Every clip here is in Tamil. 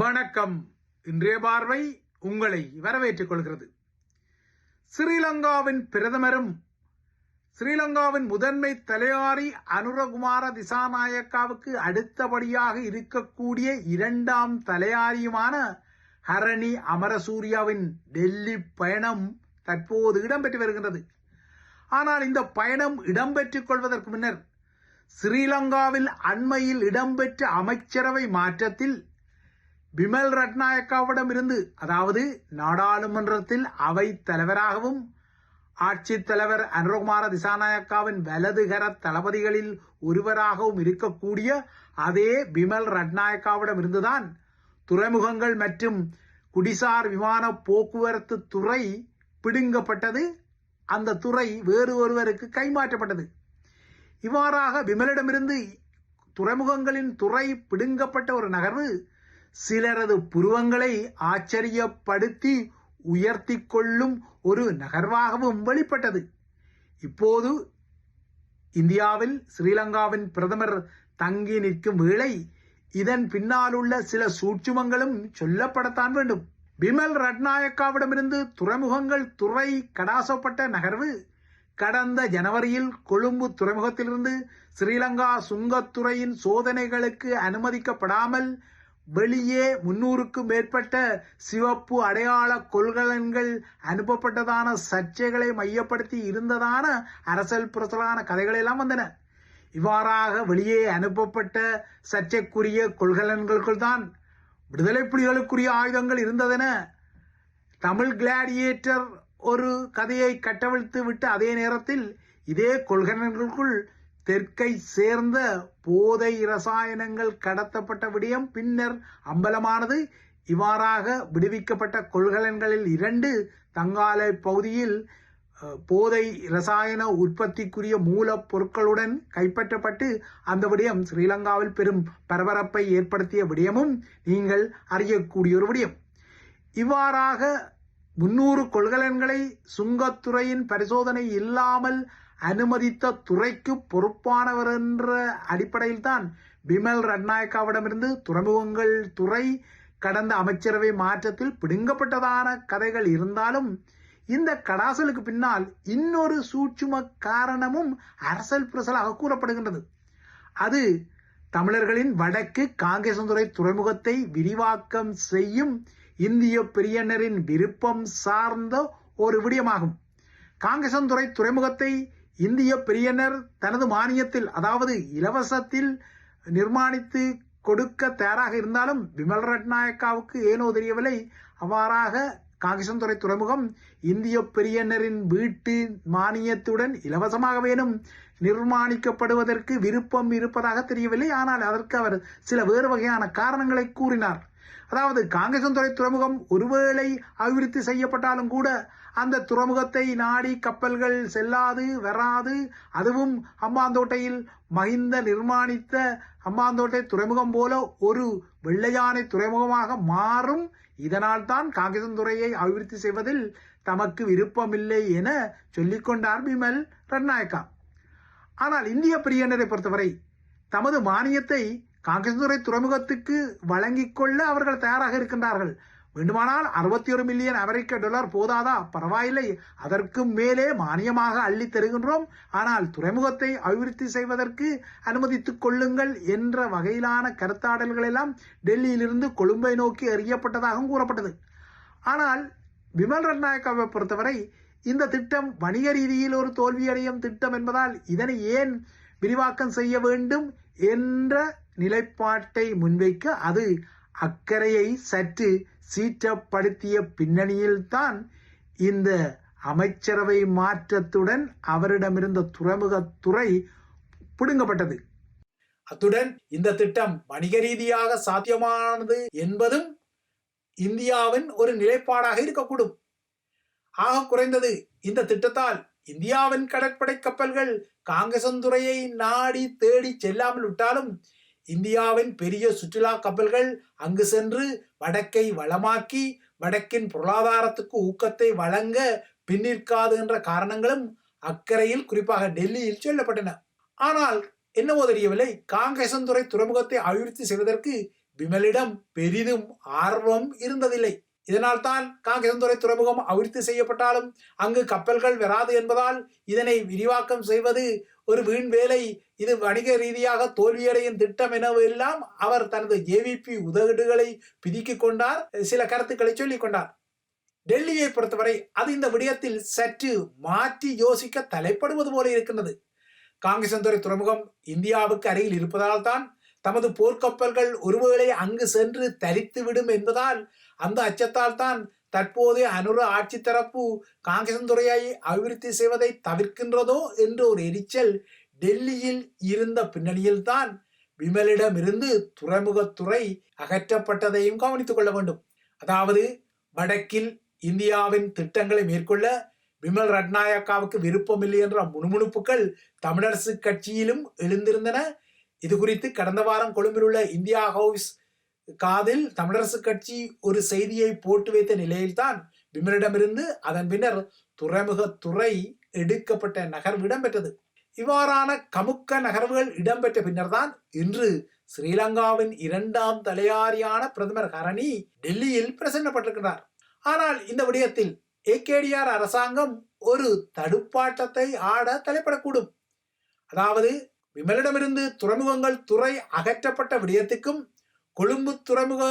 வணக்கம். இன்றைய பார்வை உங்களை வரவேற்றுக் கொள்கிறது. ஸ்ரீலங்காவின் பிரதமரும் ஸ்ரீலங்காவின் முதன்மை தலையாரி அனுரகுமார திசாநாயக்காவுக்கு அடுத்தபடியாக இருக்கக்கூடிய இரண்டாம் தலையாரியுமான ஹரணி அமரசூர்யாவின் டெல்லி பயணம் தற்போது இடம்பெற்று வருகின்றது. ஆனால் இந்த பயணம் இடம்பெற்றுக் கொள்வதற்கு முன்னர் ஸ்ரீலங்காவில் அண்மையில் இடம்பெற்ற அமைச்சரவை மாற்றத்தில் பிமல் ரட்நாயக்காவிடம் இருந்து அதாவது நாடாளுமன்றத்தில் அவை தலைவராகவும் ஆட்சித் தலைவர் அனுரகுமார திசாநாயக்காவின் வலதுகர தளபதிகளில் ஒருவராகவும் இருக்கக்கூடிய அதே பிமல் ரட்நாயக்காவிடம் இருந்துதான் துறைமுகங்கள் மற்றும் குடிசார் விமான போக்குவரத்து துறை பிடுங்கப்பட்டது. அந்த துறை வேறு ஒருவருக்கு கைமாற்றப்பட்டது. இவ்வாறாக விமலிடமிருந்து துறைமுகங்களின் துறை பிடுங்கப்பட்ட ஒரு நகர்வு சிலரது புருவங்களை ஆச்சரியப்படுத்தி உயர்த்தி கொள்ளும் ஒரு நகர்வாகவும் வெளிப்பட்டது. இப்போது இந்தியாவில் ஸ்ரீலங்காவின் பிரதமர் தங்கி நிற்கும் வேளை இதன் பின்னாலுள்ள சில சூட்சுமங்களும் சொல்லப்படத்தான் வேண்டும். பிமல் ரட்நாயக்காவிடமிருந்து துறைமுகங்கள் துறை கடாசப்பட்ட நகர்வு. கடந்த ஜனவரியில் கொழும்பு துறைமுகத்திலிருந்து ஸ்ரீலங்கா சுங்கத்துறையின் சோதனைகளுக்கு அனுமதிக்கப்படாமல் வெளியே முன்னூறுக்கும் மேற்பட்ட சிவப்பு அடையாள கொள்கலன்கள் அனுப்பப்பட்டதான சர்ச்சைகளை மையப்படுத்தி இருந்ததான அரசல் புரசலான கதைகள் எல்லாம் வந்தன. இவ்வாறாக வெளியே அனுப்பப்பட்ட சர்ச்சைக்குரிய கொள்கலன்களுக்குள் தான் விடுதலை புலிகளுக்குரிய ஆயுதங்கள் இருந்ததென தமிழ் கிளாடியேட்டர் ஒரு கதையை கட்டவிழ்த்து விட்டு அதே நேரத்தில் இதே கொள்கலன்களுக்குள் தெற்கை சேர்ந்த போதை ரசாயனங்கள் கடத்தப்பட்ட விடயம் பின்னர் அம்பலமானது. இவ்வாறாக விடுவிக்கப்பட்ட கொள்கலன்களில் இரண்டு தங்காலை பகுதியில் போதை ரசாயன உற்பத்திக்குரிய மூலப்பொருட்களுடன் கைப்பற்றப்பட்டு அந்த விடயம் ஸ்ரீலங்காவில் பெரும் பரபரப்பை ஏற்படுத்திய விடயமும் நீங்கள் அறியக்கூடிய ஒரு விடயம். இவ்வாறாக முன்னூறு கொள்கலன்களை சுங்கத்துறையின் பரிசோதனை இல்லாமல் அனுமதித்த துறைக்கு பொறுப்பானவர் என்ற அடிப்படையில் தான் பிமல் ரட்நாயக்காவிடமிருந்து துறைமுகங்கள் துறை கடந்த அமைச்சரவை மாற்றத்தில் பிடுங்கப்பட்டதான கதைகள் இருந்தாலும் இந்த கடாசலுக்கு பின்னால் இன்னொரு சூட்சும காரணமும் அரசல் புரசலாக கூறப்படுகின்றது. அது தமிழர்களின் வடக்கு காங்கேசந்துறை துறைமுகத்தை விரிவாக்கம் செய்யும் இந்திய பெரியனரின் விருப்பம் சார்ந்த ஒரு விடயமாகும். காங்கேசந்துறை துறைமுகத்தை இந்திய பிரியனர் தனது மானியத்தில் அதாவது இலவசத்தில் நிர்மாணித்து கொடுக்க தயாராக இருந்தாலும் விமல் ரட்நாயக்காவுக்கு ஏனோ தெரியவில்லை. அவ்வாறாக காங்கேசந்துறை துறைமுகம் இந்திய பெரியனரின் வீட்டு மானியத்துடன் இலவசமாக வேணும் நிர்மாணிக்கப்படுவதற்கு விருப்பம் இருப்பதாக தெரியவில்லை. ஆனால் அதற்கு அவர் சில வேறு வகையான காரணங்களை கூறினார். அதாவது காங்கேசந்துறை துறைமுகம் ஒருவேளை அபிவிருத்தி செய்யப்பட்டாலும் கூட அந்த துறைமுகத்தை நாடி கப்பல்கள் செல்லாது வராது. அதுவும் அம்பாந்தோட்டையில் மகிந்த நிர்மாணித்த அம்பாந்தோட்டை துறைமுகம் போல ஒரு வெள்ளையானை துறைமுகமாக மாறும். இதனால் தான் காங்கேசந்துறையை அபிவிருத்தி செய்வதில் தமக்கு விருப்பமில்லை என சொல்லிக்கொண்டார் பிமல் ரட்நாயக்கா. ஆனால் இந்திய பிரியனரை பொறுத்தவரை தமது மானியத்தை காங்கேசந்துறை துறைமுகத்துக்கு வழங்கிக் கொள்ள அவர்கள் தயாராக இருக்கின்றார்கள். வேண்டுமானால் அறுபத்தி ஒரு மில்லியன் அமெரிக்க டாலர் போதாதா? பரவாயில்லை. அதற்கும் மேலே மானியமாக அள்ளி தருகின்றோம். ஆனால் துறைமுகத்தை அபிவிருத்தி செய்வதற்கு அனுமதித்துக் கொள்ளுங்கள் என்ற வகையிலான கருத்தாடல்கள் எல்லாம் டெல்லியிலிருந்து கொழும்பை நோக்கி அறியப்பட்டதாகவும் கூறப்பட்டது. ஆனால் விமல் ரட்நாயக்காவை பொறுத்தவரை இந்த திட்டம் வணிக ரீதியில் ஒரு தோல்வியடையும் திட்டம் என்பதால் இதனை ஏன் விரிவாக்கம் செய்ய வேண்டும் என்ற நிலைப்பாட்டை முன்வைக்க அது அக்கறையை சற்று சீற்றப்படுத்திய பின்னணியில்தான் இந்த அமைச்சரவை மாற்றத்துடன் அவரிடமிருந்த துறைமுகத்துறை பிடுங்கப்பட்டது. அத்துடன் இந்த திட்டம் வணிக ரீதியாக சாத்தியமானது என்பதும் இந்தியாவின் ஒரு நிலைப்பாடாக இருக்கக்கூடும். ஆக குறைந்தது இந்த திட்டத்தால் இந்தியாவின் கடற்படை கப்பல்கள் காங்கசந்துறையை நாடி தேடி செல்லாமல் விட்டாலும் இந்தியாவின் பெரிய சுற்றுலா கப்பல்கள் அங்கு சென்று வடக்கை வளமாக்கி வடக்கின் பொருளாதாரத்துக்கு ஊக்கத்தை வழங்க பின்னிற்காது என்ற காரணங்களும் அக்கறையில் குறிப்பாக டெல்லியில் சொல்லப்பட்டன. ஆனால் என்னவோ தெரியவில்லை. காங்கேசந்துறை துறைமுகத்தை அபிவிருத்தி செய்வதற்கு விமலிடம் பெரிதும் ஆர்வம் இருந்ததில்லை. இதனால் தான் காங்கேசந்துறை துறைமுகம் அபிவிருத்தி செய்யப்பட்டாலும் அங்கு கப்பல்கள் வராது என்பதால் இதனை விரிவாக்கம் செய்வது ஒரு வீண் வேலை இது வணிக ரீதியாக தோல்வியடையும் திட்டம் எனவெல்லாம் அவர் தனது ஏவிபி உதவிடுகளை பிதுக்கிக் கொண்டார் சில கருத்துக்களை சொல்லிக் கொண்டார். டெல்லியை பொறுத்தவரை அது இந்த விடயத்தில் சற்று மாற்றி யோசிக்க தலைப்படுவது போல இருக்கின்றது. காங்கேசந்துறை துறைமுகம் இந்தியாவுக்கு அருகில் இருப்பதால் தான் தமது போர்க்கப்பல்கள் ஒருவேளை அங்கு சென்று தரித்து விடும் என்பதால் அந்த அச்சத்தால் தான் தற்போது அனுர ஆட்சி தரப்பு காங்கேசந்துறையை அபிவிருத்தி செய்வதை தவிர்க்கின்றதோ என்ற ஒரு எரிச்சல் டெல்லியில் இருந்த பின்னணியில் தான் விமலிடமிருந்து துறைமுகத்துறை அகற்றப்பட்டதையும் கவனித்துக் கொள்ள வேண்டும். அதாவது வடக்கில் இந்தியாவின் திட்டங்களை மேற்கொள்ள விமல் ரட்நாயக்காவுக்கு விருப்பமில்லை என்ற முணுமுணுப்புகள் தமிழரசு கட்சியிலும் எழுந்திருந்தன. இது குறித்து கடந்த வாரம் கொழும்பில் உள்ள இந்தியா ஹவுஸ் காதில் தமிழரசு கட்சி ஒரு செய்தியை போட்டு வைத்த நிலையில்தான் விமலிடமிருந்து அதன் பின்னர் துறைமுக துறை எடுக்கப்பட்ட நகர்வு இடம்பெற்றது. இவ்வாறான கமுக்க நகர்வுகள் இடம்பெற்ற பின்னர்தான் இன்று ஸ்ரீலங்காவின் இரண்டாம் தலையாரியான பிரதமர் ஹரணி டெல்லியில் பிரசன்னப்பட்டிருக்கிறார். ஆனால் இந்த விடயத்தில் ஏகேடிஆர் அரசாங்கம் ஒரு தடுப்பாட்டத்தை ஆட தலைப்படக்கூடும். அதாவது விமலிடமிருந்து துறைமுகங்கள் துறை அகற்றப்பட்ட விடயத்துக்கும் கொழும்பு துறைமுக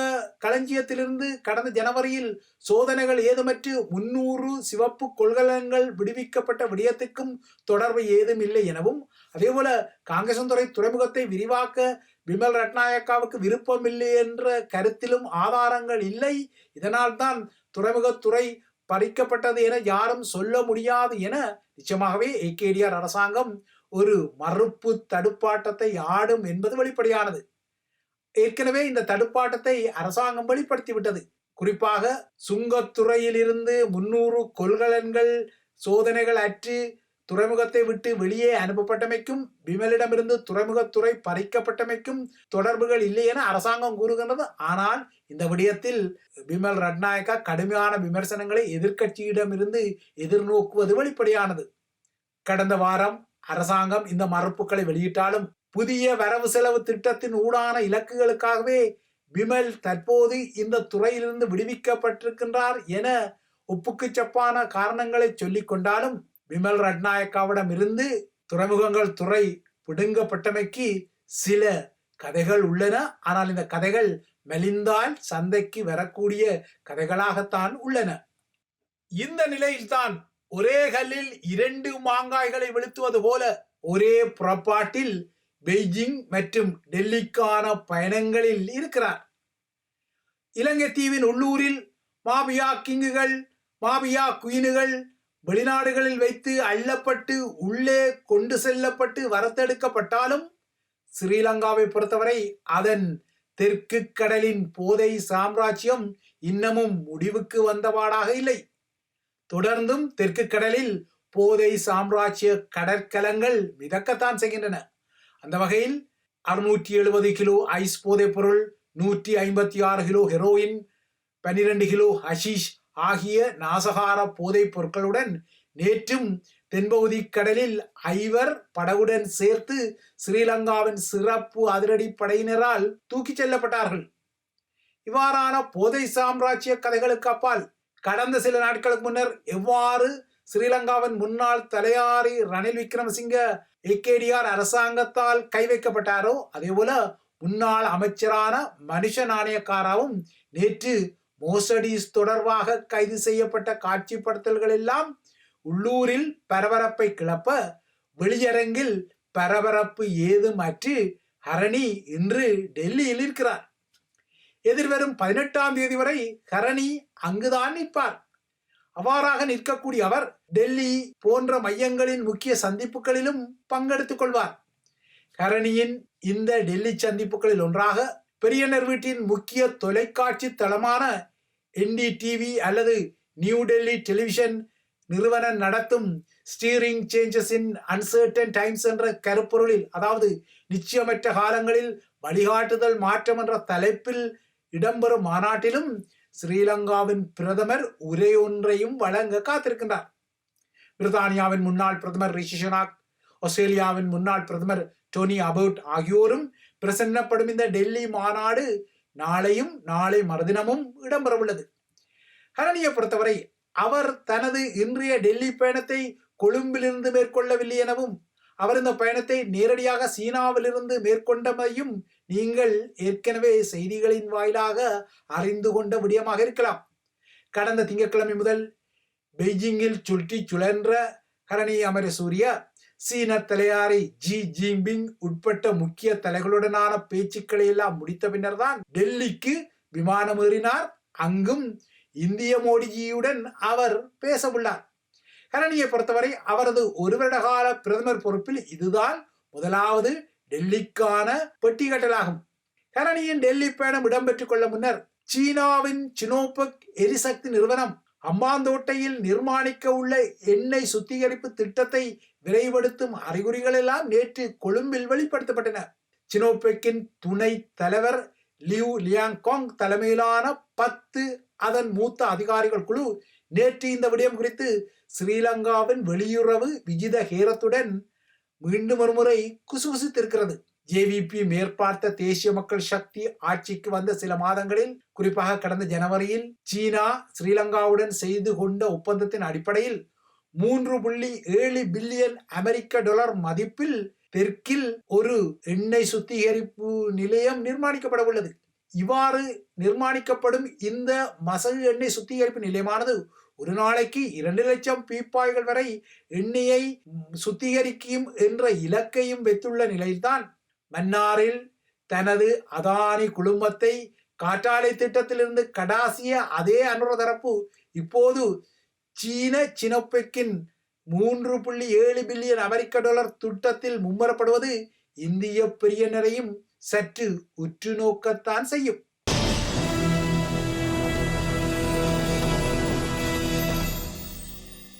களஞ்சியத்திலிருந்து கடந்த ஜனவரியில் சோதனைகள் ஏதுமற்று முன்னூறு சிவப்பு கொள்கலன்கள் விடுவிக்கப்பட்ட விடயத்துக்கும் தொடர்பு ஏதும் இல்லை எனவும் அதேபோல காங்கேசந்துறை துறைமுகத்தை விரிவாக்க விமல் ரட்நாயக்காவுக்கு விருப்பமில்லை என்ற கருத்திலும் ஆதாரங்கள் இல்லை. இதனால் தான் துறைமுகத்துறை பறிக்கப்பட்டது என யாரும் சொல்ல முடியாது என நிச்சயமாகவே ஏகேடிஆர் அரசாங்கம் ஒரு மறுப்பு தடுப்பாட்டத்தை ஆடும் என்பது வெளிப்படையானது. ஏற்கனவே இந்த தடுப்பாட்டத்தை அரசாங்கம் வெளிப்படுத்தி விட்டது குறிப்பாக சுங்கத்துறையிலிருந்து முன்னூறு கொள்கலன்கள் சோதனைகள் அற்று துறைமுகத்தை விட்டு வெளியே அனுப்பப்பட்டமைக்கும் விமலிடமிருந்து துறைமுகத்துறை பறிக்கப்பட்டமைக்கும் தொடர்புகள் இல்லை என அரசாங்கம் கூறுகின்றது. ஆனால் இந்த விடயத்தில் விமல் ரட்நாயக்கா கடுமையான விமர்சனங்களை எதிர்க்கட்சியிடமிருந்து எதிர்நோக்குவது வெளிப்படையானது. கடந்த வாரம் அரசாங்கம் இந்த மறுப்புகளை வெளியிட்டாலும் புதிய வரவு செலவு திட்டத்தின் ஊடான இலக்குகளுக்காகவே விமல் தற்போது இந்த துறையிலிருந்து விடுவிக்கப்பட்டிருக்கின்றார் என ஒப்புக்கு சப்பான காரணங்களை சொல்லிக் கொண்டாலும் விமல் ரட்நாயக்காவிடம் இருந்து துறைமுகங்கள் துறை பிடுங்கப்பட்டமைக்கு சில கதைகள் உள்ளன. ஆனால் இந்த கதைகள் மெலிந்தால் சந்தைக்கு வரக்கூடிய கதைகளாகத்தான் உள்ளன. இந்த நிலையில்தான் ஒரே கல்லில் இரண்டு மாங்காய்களை வெளுத்துவது போல ஒரே புறப்பாட்டில் பெய்ஜிங் மற்றும் டெல்லிக்கான பயணங்களில் இருக்கிறார். இலங்கை தீவின் உள்ளூரில் மாபியா கிங்குகள் மாபியா குயினுகள் வெளிநாடுகளில் வைத்து அள்ளப்பட்டு உள்ளே கொண்டு செல்லப்பட்டு வரத்தெடுக்கப்பட்டாலும் ஸ்ரீலங்காவை பொறுத்தவரை அதன் தெற்கு கடலின் போதை சாம்ராஜ்யம் இன்னமும் முடிவுக்கு வந்தபாடாக இல்லை. தொடர்ந்தும் தெற்கு கடலில் போதை சாம்ராஜ்ய கடற்கலங்கள் மிதக்கத்தான் செய்கின்றன. அந்த வகையில் அறுநூற்றி எழுபது கிலோ ஐஸ் போதைப் பொருள் நூற்றி ஐம்பத்தி ஆறு கிலோ ஹெரோயின் பனிரெண்டு கிலோ ஹஷீஷ் ஆகிய நாசகார போதைப் பொருட்களுடன் நேற்றும் தென்பகுதி கடலில் ஐவர் படவுடன் சேர்த்து ஸ்ரீலங்காவின் சிறப்பு அதிரடி படையினரால் தூக்கிச் செல்லப்பட்டார்கள். இவ்வாறான போதை சாம்ராஜ்ய கதைகளுக்கு அப்பால் கடந்த சில நாட்களுக்கு முன்னர் எவ்வாறு ஸ்ரீலங்காவின் முன்னாள் தலையாரி ரணில் விக்ரமசிங்க ஏகேடிஆர் அரசாங்கத்தால் கை வைக்கப்பட்டாரோ அதே போல முன்னாள் அமைச்சரான மனுஷ நாணயக்காராவும் நேற்று மோசடிஸ் தொடர்பாக கைது செய்யப்பட்ட காட்சிப்படுத்தல்கள் எல்லாம் உள்ளூரில் பரபரப்பை கிளப்ப வெளியரங்கில் பரபரப்பு ஏதுமற்று ஹரணி இன்று டெல்லியில் இருக்கிறார். எதிர்வரும் பதினெட்டாம் தேதி வரை ஹரணி அங்குதான் நிற்பார். அவ்வாறாக நிற்கக்கூடிய அவர் டெல்லி போன்ற மையங்களின் முக்கிய சந்திப்புகளிலும் பங்கெடுத்துக் கொள்வார். கரணியின் இந்த டெல்லி சந்திப்புகளில் ஒன்றாக பெரியனர் வீட்டின் முக்கிய தொலைக்காட்சி தளமான என்டிடிவி அல்லது நியூ டெல்லி டெலிவிஷன் நிறுவனம் நடத்தும் steering changes in uncertain times என்ற கருப்பொருளில் அதாவது நிச்சயமற்ற காலங்களில் வழிகாட்டுதல் மாற்றம் என்ற தலைப்பில் இடம்பெறும் மாநாட்டிலும் ஸ்ரீலங்காவின் பிரதமர் உரையொன்றையும் வழங்க காத்திருக்கின்றார். பிரித்தானியாவின் முன்னாள் பிரதமர் ரிஷி சுனாக் ஆஸ்திரேலியாவின் முன்னாள் பிரதமர் டோனி அபவுட் ஆகியோரும் பிரசன்னப்படும் இந்த டெல்லி மாநாடு நாளையும் நாளை மறுதினமும் இடம்பெறவுள்ளது. ஹரணியை பொறுத்தவரை அவர் தனது இன்றைய டெல்லி பயணத்தை கொழும்பிலிருந்து மேற்கொள்ளவில்லை எனவும் அவர் இந்த பயணத்தை நேரடியாக சீனாவிலிருந்து மேற்கொண்டமையும் நீங்கள் ஏற்கனவே செய்திகளின் வாயிலாக அறிந்து கொண்ட விடயமாக இருக்கலாம். கடந்த திங்கட்கிழமை முதல் பெய்ஜிங்கில் சுற்றி சுழன்ற கணணியமர சூரிய சீன தலையாரி ஜி ஜின்பிங் உட்பட்ட முக்கிய தலைகளுடனான பேச்சுக்களை எல்லாம் முடித்த பின்னர் தான் டெல்லிக்கு விமானம் ஏறினார். அங்கும் இந்திய மோடிஜியுடன் அவர் பேச உள்ளார் கரணியை பொறுத்தவரை அவரது ஒரு வருட கால பிரதமர் பொறுப்பில் இதுதான் முதலாவது டெல்லிக்கான பெட்டிகட்டலாகும் கரணியின் டெல்லி பயணம் இடம்பெற்றுக் கொள்ள முன்னர் சீனாவின் சினோபக் எரிசக்தி நிறுவனம் அம்பாந்தோட்டையில் நிர்மாணிக்க உள்ள எண்ணெய் சுத்திகரிப்பு திட்டத்தை விரைவுபடுத்தும் அறிகுறிகள் எல்லாம் நேற்று கொழும்பில் வெளிப்படுத்தப்பட்டன. சினோபெக்கின் துணை தலைவர் லியூ லியாங்காங் தலைமையிலான பத்து அதன் மூத்த அதிகாரிகள் குழு நேற்று இந்த விடயம் குறித்து ஸ்ரீலங்காவின் வெளியுறவு விஜித ஹேரத்துடன் மீண்டும் ஒருமுறை குசுகுசுத்திருக்கிறது. ஜேவிபி மேற்பார்த்த தேசிய மக்கள் சக்தி ஆட்சிக்கு வந்த சில மாதங்களில் குறிப்பாக கடந்த ஜனவரியில் சீனா ஸ்ரீலங்காவுடன் செய்து கொண்ட ஒப்பந்தத்தின் அடிப்படையில் மூன்று புள்ளி ஏழு பில்லியன் அமெரிக்க டாலர் மதிப்பில் தெற்கில் ஒரு எண்ணெய் சுத்திகரிப்பு நிலையம் நிர்மாணிக்கப்பட உள்ளது இவ்வாறு நிர்மாணிக்கப்படும் இந்த மசகு எண்ணெய் சுத்திகரிப்பு நிலையமானது ஒரு நாளைக்கு இரண்டு லட்சம் பீப்பாய்கள் வரை எண்ணெயை சுத்திகரிக்கும் என்ற இலக்கையும் வைத்துள்ள நிலையில்தான் மன்னாரில் தனது அதானி குழுமத்தை காற்றாலை திட்டத்திலிருந்து கடாசிய அதே அனுர தரப்பு இப்போது சீன சினப்பெக்கின் மூன்று புள்ளி ஏழு பில்லியன் அமெரிக்க டாலர் திட்டத்தில் மும்மரப்படுவது இந்திய பெரியனரையும் சற்று உற்று நோக்கத்தான் செய்யும்.